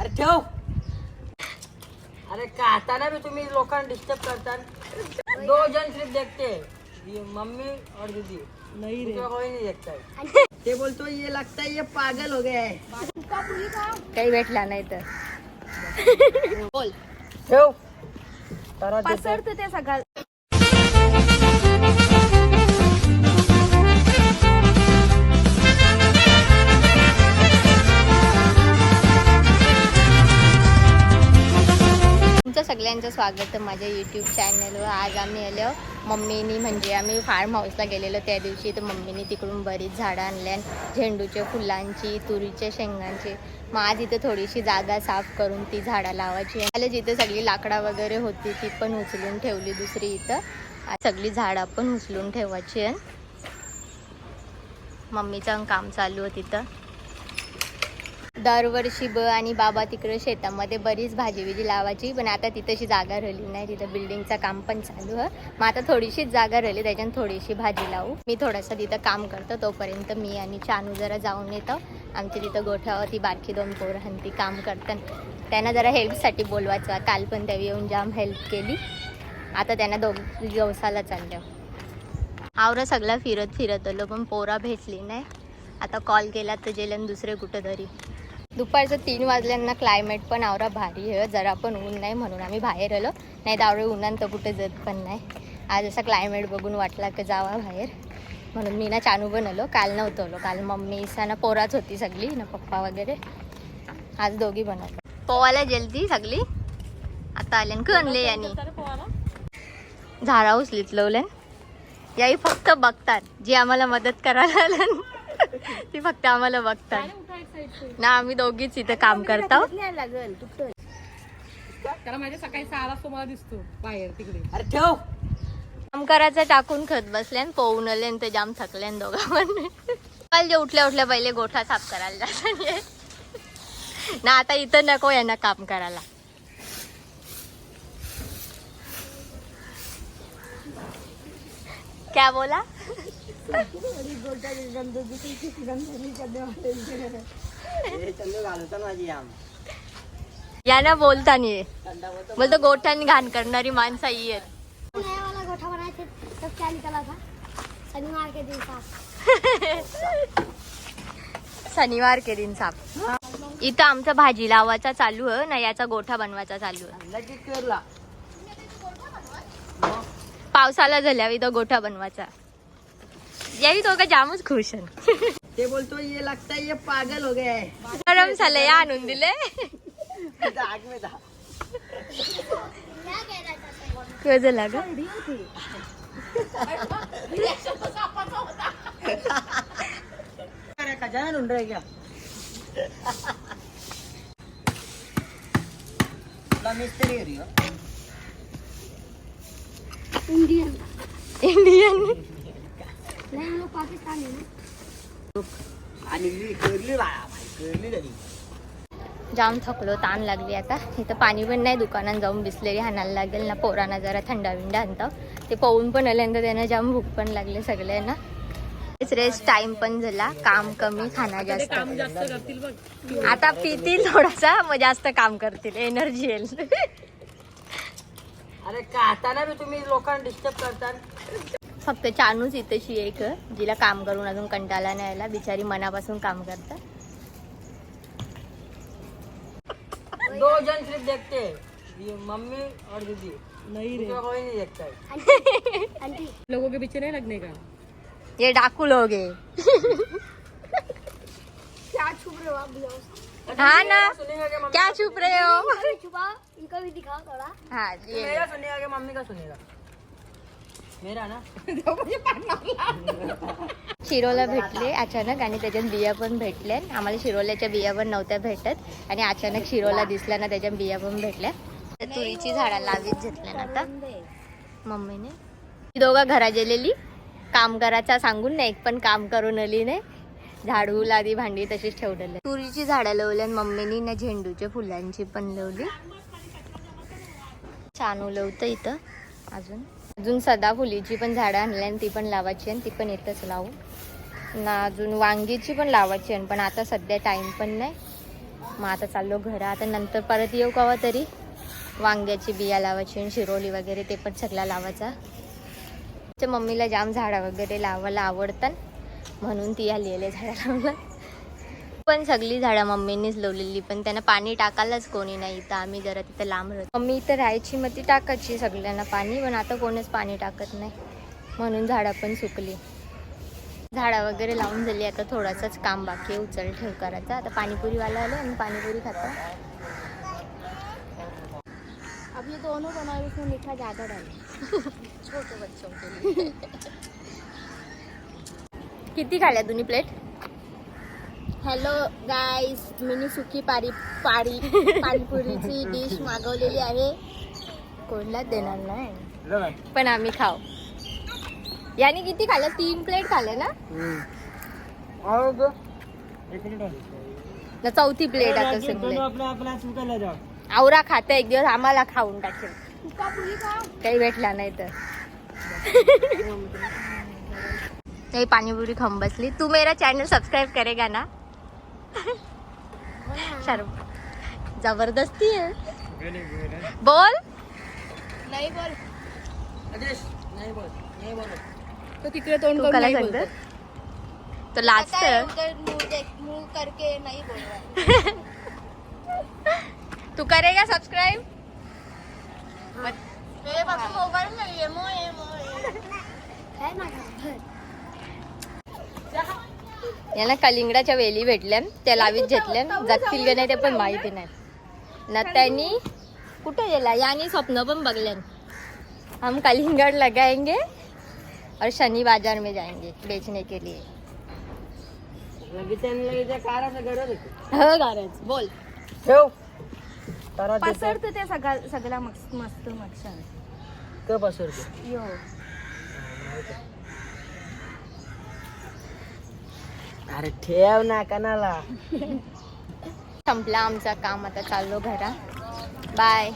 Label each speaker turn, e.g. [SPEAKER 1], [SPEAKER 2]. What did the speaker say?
[SPEAKER 1] अरे ठेव. अरे काटाना भी तुम्ही लोकांना डिस्टर्ब करतात दो जन सिर्फ़ देखते. हैं ये मम्मी और दीदी. नहीं रे. कोई नहीं देखता है ते बोलतो ये लगता है ये पागल हो गया है.
[SPEAKER 2] काही भेटला नाही तर. बोल.
[SPEAKER 1] ठेव.
[SPEAKER 2] पसरतो ते सकाळ सगळ्यांचं स्वागत माझ्या यूट्यूब चॅनलवर आज आम्ही आलो. मम्मीनी म्हणजे आम्ही फार्म हाऊसला गेलेलो. त्या दिवशी तर मम्मीनी तिकडून बरीच झाडं आणल्या झेंडूच्या फुलांची तुरीच्या शेंगांची. मग आज इथं थोडीशी जागा साफ करून ती झाडं लावायची. मला जिथं सगळी लाकडा वगैरे होती ती पण उचलून ठेवली दुसरी इथं. आज सगळी झाडं पण उचलून ठेवायची आहे. मम्मीचं काम चालू आहे तिथं. दरवर्षी ब आणि बाबा तिकडे शेतामध्ये बरीच भाजी बिजी लावायची पण आता तिथंशी जागा राहिली नाही. तिथं बिल्डिंगचं काम पण चालू आहे. मग आता थोडीशीच जागा राहिली त्याच्यानं थोडीशी भाजी लावू. मी थोडंसं तिथं काम करतो तोपर्यंत मी आणि चानू जरा जाऊन येतो. आमची तिथं गोठ्यावर ती बारकी दोन पोरं आणि ती काम करतात. त्यांना जरा हेल्पसाठी बोलवायचं काल पण त्यावेळी येऊन जाम हेल्प केली. आता त्यांना दोघ दिवसाला चाललं. आवरं सगळं फिरत फिरत आलो पण पोरा भेटली नाही. आता कॉल केला तर जेलन दुसरे कुठं तरी. दुपारचं तीन वाजल्यांना क्लायमेट पण आवरा भारी आहे. जरा पण ऊन नाही म्हणून आम्ही बाहेर आलो. नाही तर आवडे उन्हान तर कुठे जात पण नाही. आज असा क्लायमेट बघून वाटला की जावा बाहेर. म्हणून मी ना चानू पण आलो काल नव्हतं आलो. काल मम्मी ना पोराच होती सगळी ना पप्पा वगैरे. आज दोघी बनवतो. पोवायला जेलती सगळी. आता आल्यान कणले यांनी झाडा उचलीत लवल्यान. याही फक्त बघतात. जी आम्हाला मदत करायला आलं ती फक्त आम्हाला बघतात. ना आम्ही दोघीच इथं काम करतो
[SPEAKER 3] त्याला माझ्या सकाळी सहा वाजता मला दिसतो बाहेर तिकडे.
[SPEAKER 1] अरे ठेव.
[SPEAKER 2] काम करायचं टाकून खत बसल्यान पोहून आले ते जाम थकल्यान दोघा पण काल जे उठल्या उठल्या पहिले गोठा साफ करायला जातात ना आता इथं नको यांना काम करायला. क्या बोला?
[SPEAKER 1] आम
[SPEAKER 2] यांना बोलता नाही बोलतो गोठ्याने घाण करणारी माणसं ही आहेत.
[SPEAKER 4] नया वाला गोठा बनाए थे तब क्या निकला था शनिवार के दिन साफ.
[SPEAKER 2] शनिवार के दिन साफ. इथं आमचा भाजी लावायचा चालू आहे ना याचा गोठा बनवायचा चालू आहे. पावसाला झाल्यावर इथं गोठा बनवायचा. यावी तो का जामच खुश
[SPEAKER 1] ते बोलतो ये लगता है ये पागल हो गया है
[SPEAKER 2] गरम झालं या आणून दिले
[SPEAKER 1] आग में था।
[SPEAKER 2] कसं लाग?
[SPEAKER 1] अरे खजाना ढूंढ रहे क्या? मिस्त्री हो
[SPEAKER 4] इंडियन
[SPEAKER 2] इंडियन।
[SPEAKER 4] नहीं हम लोग पाकिस्तानी हैं
[SPEAKER 1] आणि मी करली बाळा करली झाली
[SPEAKER 2] जाम थकलो ताण लागली आता. इथं पाणी पण नाही दुकानात जाऊन बिसलेरी हाणायला लागेल ना पोरांना जरा थंडा विंडा आणतं. ते पोहून पण आल्यानंतर त्यांना जाम भूक पण लागले सगळ्यांना. रेस्ट टाइम पण झाला काम कमी खाना जास्त. आता पितील थोडासा मग जास्त काम करतील एनर्जी येईल.
[SPEAKER 1] अरे काटाना भी तुम्ही लोकांना डिस्टर्ब करतात
[SPEAKER 2] फक्त चानूच इथेशी एक जिला काम करून अजून कंटाळा नाही आला. बिचारी मनापासून काम करतात
[SPEAKER 1] दो जन सिर्फ देखते ये मम्मी और दीदी।
[SPEAKER 3] नाही रे।
[SPEAKER 1] कोई नहीं देखता है।
[SPEAKER 4] आंटी।
[SPEAKER 3] लोगों के पीछे नहीं लगने का।
[SPEAKER 2] ये डाकू लोग है।
[SPEAKER 4] क्या छुप रहे हो आप भैया
[SPEAKER 2] हाँ ना।
[SPEAKER 1] क्या
[SPEAKER 2] चुप रहे हो?
[SPEAKER 4] छुपा इनको भी दिखाओ थोड़ा।
[SPEAKER 2] हाँ ये
[SPEAKER 1] मेरा सुनेगा मम्मी का सुनेगा?
[SPEAKER 2] शिरोला भेटले अचानक आणि त्याच्यात बिया पण भेटल्या. आम्हाला शिरोल्याच्या बिया पण नव्हत्या भेटत. आणि अचानक शिरोला दिसल्या ना त्याच्यात बिया पण भेटल्या. तुरीची झाडा लावीत घेतल्या ना आता. मम्मीने. दोघं घरा गेलेली. काम करायचा सांगून नाही एक पण काम करून आली नाही. झाडू लादी भांडी तशीच ठेवलेली. तुरीची झाडं लावल्या आणि मम्मीनी ना झेंडूच्या फुलांची पण लावली. छान उलवतं इथं. अजून? अजून सदाफुलीची पण झाडं आणली आणि ती पण लावायची आणि ती पण येतच लावू. ना अजून वांगीची पण लावायची आहे पण आता सध्या टाईम पण नाही. मग आता चाललो घरा. आता नंतर परत येऊ कवा तरी? वांग्याची बिया लावायची आणि शिरोली वगैरे ते पण सगळा लावायचा. आमच्या मम्मीला जाम झाडं वगैरे लावायला आवडतात. म्हणून ती आलेले झाडं लावलं पण सगळी झाडं मम्मीनीच लावलेली पण त्यांना पाणी टाकायलाच कोणी नाही तर आम्ही जरा तिथं लांब राहतो. मम्मी इथं राहायची मग ती टाकायची सगळ्यांना पाणी पण आता कोणीच पाणी टाकत नाही. म्हणून झाडं पण सुकली. झाडं वगैरे लावून झाली आता थोडासाच काम बाकी आहे उचल ठेव करायचा. आता पाणीपुरीवाला आले आणि पाणीपुरी खाता.
[SPEAKER 4] ये दोनों उसमें मीठा ज़्यादा डाले।
[SPEAKER 2] छोटे बच्चों के लिए. किती खाल्या दोन्ही प्लेट?
[SPEAKER 4] हॅलो गाईस मिनी सुकी पारी पारी पाणीपुरीची डिश मागवलेली आहे.
[SPEAKER 2] कोणलाच देणार नाही. पण आम्ही खाऊ. याने किती खाल्लं? तीन प्लेट खाल्ले ना? ना चौथी प्लेट आता सगळे. आवरा खाते एक दिवस आम्हाला खाऊन टाकेल काही भेटला नाही तर. काही पाणीपुरी खाऊन बसली. तू मेरा चॅनल सबस्क्राईब करेगा ना? शर्म जबरदस्ती आहे. बोल.
[SPEAKER 4] नाही बोल.
[SPEAKER 1] आदेश नाही बोल नाही बोल.
[SPEAKER 3] तो तिकडे तोंड
[SPEAKER 2] तू
[SPEAKER 3] करून
[SPEAKER 2] कला
[SPEAKER 3] नाही बोलत.
[SPEAKER 2] तो लास्ट
[SPEAKER 4] उधर मुंह देख मुंह करके नहीं बोल रहा
[SPEAKER 2] तू करेगा सब्सक्राइब
[SPEAKER 4] मेरे पास मोबाइल नहीं है मोए मोए है ना घर
[SPEAKER 2] याला कलिंगडाच्या वेली भेटल्या त्या लावीत घेतल्या जातील का नाही ते पण माहिती नाही. ना त्यांनी कुठे गेला? यानी स्वप्न पण बघल्यान. हम कलिंगड लगाएंगे और शनि बाजार में जाएंगे बेचने के लिए. हो गारज. बोल.
[SPEAKER 1] ठेव. तारा
[SPEAKER 4] पसरत ते सगळं सगळा मस्त मस्त
[SPEAKER 1] क पसरतो?
[SPEAKER 4] यो.
[SPEAKER 1] अरे ठेव ना कणाला.
[SPEAKER 2] संपला आमचा काम आता चाललो घरा. बाय